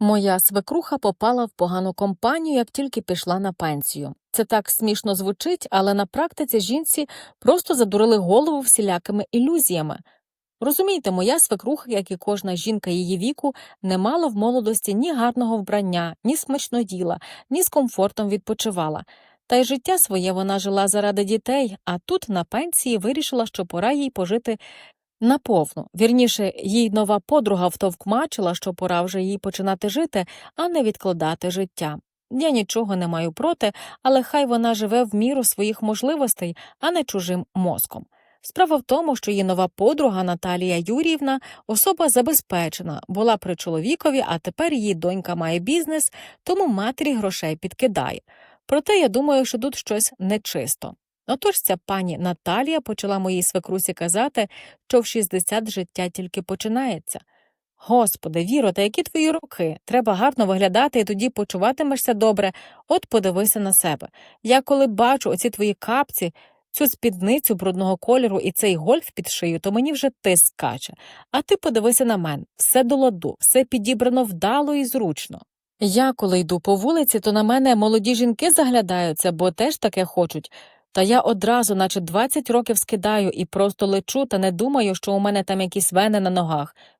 Моя свекруха попала в погану компанію, як тільки пішла на пенсію. Це так смішно звучить, але на практиці жінці просто задурили голову всілякими ілюзіями. Розумієте, моя свекруха, як і кожна жінка її віку, не мала в молодості ні гарного вбрання, ні смачно їла, ні з комфортом відпочивала. Та й життя своє вона жила заради дітей, а тут на пенсії вирішила, що пора їй пожити наповну. Вірніше, їй нова подруга втовкмачила, що пора вже їй починати жити, а не відкладати життя. Я нічого не маю проти, але хай вона живе в міру своїх можливостей, а не чужим мозком. Справа в тому, що її нова подруга Наталія Юріївна особа забезпечена, була при чоловікові, а тепер її донька має бізнес, тому матері грошей підкидає. Проте я думаю, що тут щось нечисто. Отож ця пані Наталія почала моїй свекрусі казати, що в 60 життя тільки починається. Господи, Віро, та які твої роки? Треба гарно виглядати і тоді почуватимешся добре. От подивися на себе. Я коли бачу оці твої капці, цю спідницю брудного кольору і цей гольф під шию, то мені вже ти скаче. А ти подивися на мене, все до ладу, все підібрано вдало і зручно. Я, коли йду по вулиці, то на мене молоді жінки заглядаються, бо теж таке хочуть. Та я одразу, наче 20 років скидаю і просто лечу та не думаю, що у мене там якісь вени на ногах.